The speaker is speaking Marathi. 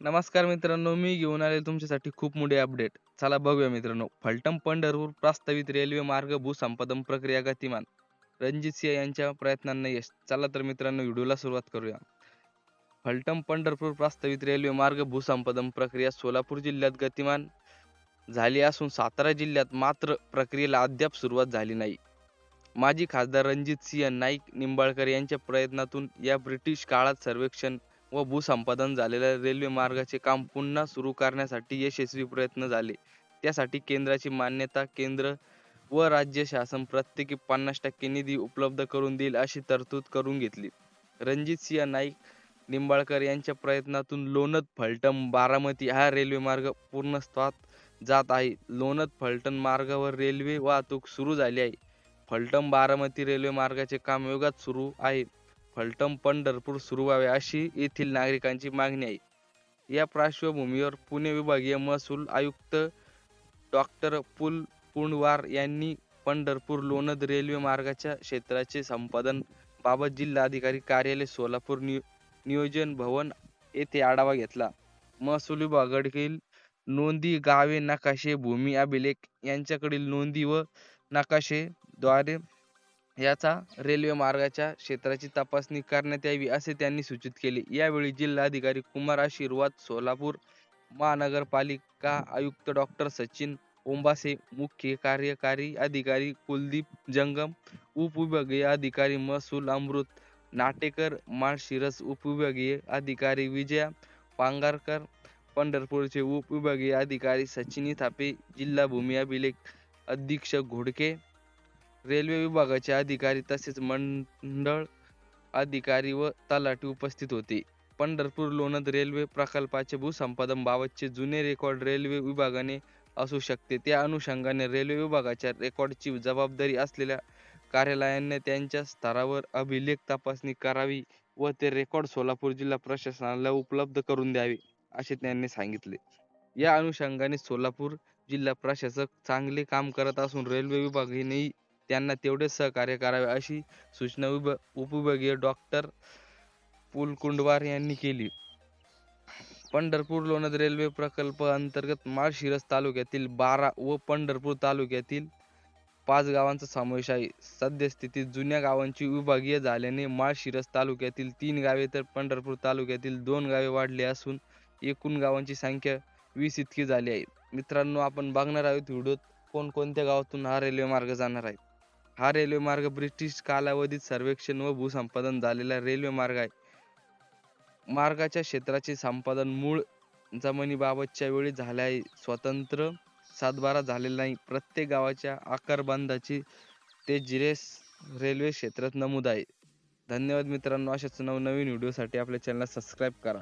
नमस्कार मित्रांनो मी घेऊन आले तुमच्यासाठी खूप मोठे अपडेट चला बघूया मित्रांनो. फलटण पंढरपूर प्रस्तावित रेल्वे मार्ग भूसंपादन प्रक्रिया गतिमान. रणजित सिंह यांच्या प्रयत्नांना यश. चला तर मित्रांनो व्हिडिओला सुरुवात करूया. फलटण पंढरपूर प्रस्तावित रेल्वे मार्ग भूसंपादन प्रक्रिया सोलापूर जिल्ह्यात गतिमान झाली असून सातारा जिल्ह्यात मात्र प्रक्रियेला अद्याप सुरुवात झाली नाही. माजी खासदार रणजित सिंह नाईक निंबाळकर यांच्या प्रयत्नातून या ब्रिटिश काळात सर्वेक्षण व भूसंपादन झालेल्या रेल्वे मार्गाचे काम पुन्हा सुरू करण्यासाठी यशस्वी प्रयत्न झाले. त्यासाठी केंद्राची मान्यता केंद्र व राज्य शासन प्रत्येकी पन्नास टक्के निधी उपलब्ध करून देईल अशी तरतूद करून घेतली. रणजित सिंह नाईक निंबाळकर यांच्या प्रयत्नातून लोणंद फलटण बारामती हा रेल्वे मार्ग पूर्णत्वास जात आहे. लोणंद फलटण मार्गावर रेल्वे वाहतूक सुरू झाली आहे. फलटण बारामती रेल्वे मार्गाचे काम वेगात सुरू आहे. फलटण पंढरपूर सुरू व्हावे अशी येथील नागरिकांची मागणी आहे. या पार्श्वभूमीवर पुणे विभागीय महसूल आयुक्त डॉक्टर पुल पुंडवार यांनी पंढरपूर लोणद रेल्वे मार्गाच्या क्षेत्राचे संपादन बाबत जिल्हाधिकारी कार्यालय सोलापूर नियो नियोजन भवन येथे आढावा घेतला. महसूल विभागाकडील नोंदी गावे नकाशे भूमी अभिलेख यांच्याकडील नोंदी व नकाशे द्वारे याचा रेल्वे मार्गाच्या क्षेत्राची तपासणी करण्यात यावी असे त्यांनी सूचित केले. यावेळी जिल्हाधिकारी कुमार आशीर्वाद सोलापूर महानगरपालिका आयुक्त डॉक्टर सचिन ओंबासे मुख्य कार्यकारी अधिकारी कुलदीप जंगम उपविभागीय अधिकारी महसूल अमृत नाटेकर माळशिरस उपविभागीय अधिकारी विजया पांगारकर पंढरपूरचे उपविभागीय अधिकारी सचिनी थापे जिल्हा भूमी अभिलेख अधीक्षक घोडके रेल्वे विभागाचे अधिकारी तसेच मंडळ अधिकारी व तलाठी उपस्थित होते. पंढरपूर लोणंद रेल्वे प्रकल्पाचे भूसंपादन बाबतचे जुने रेकॉर्ड रेल्वे विभागाने असू शकते. त्या अनुषंगाने रेल्वे विभागाच्या रेकॉर्डची जबाबदारी असलेल्या कार्यालयाने त्यांच्या स्तरावर अभिलेख तपासणी करावी व ते रेकॉर्ड सोलापूर जिल्हा प्रशासनाला उपलब्ध करून द्यावे असे त्यांनी सांगितले. या अनुषंगाने सोलापूर जिल्हा प्रशासक चांगले काम करत असून रेल्वे विभागानेही त्यांना तेवढेच सहकार्य करावे अशी सूचना उप उपविभागीय डॉक्टर पुलकुंडवार यांनी केली. पंढरपूर लोणद रेल्वे प्रकल्प अंतर्गत माळशिरस तालुक्यातील बारा व पंढरपूर तालुक्यातील पाच गावांचा समावेश आहे. सद्यस्थितीत जुन्या गावांची विभागीय झाल्याने माळशिरस तालुक्यातील तीन गावे तर पंढरपूर तालुक्यातील दोन गावे वाढले असून एकूण गावांची संख्या वीस इतकी झाली आहे. मित्रांनो आपण बघणार आहोत व्हिडिओत कोणकोणत्या गावातून हा रेल्वे मार्ग जाणार आहे. हा रेल्वे मार्ग ब्रिटिश कालावधीत सर्वेक्षण व भूसंपादन झालेला रेल्वे मार्ग आहे. मार्गाच्या क्षेत्राचे संपादन मूळ जमिनीबाबतच्या वेळी झाले आहे स्वतंत्र सातबारा झालेला नाही. प्रत्येक गावाच्या आकारबंदाची ते जिरेस रेल्वे क्षेत्रात नमूद आहे. धन्यवाद मित्रांनो. अशाच नवनवीन व्हिडिओसाठी आपल्या चॅनलला सबस्क्राईब करा.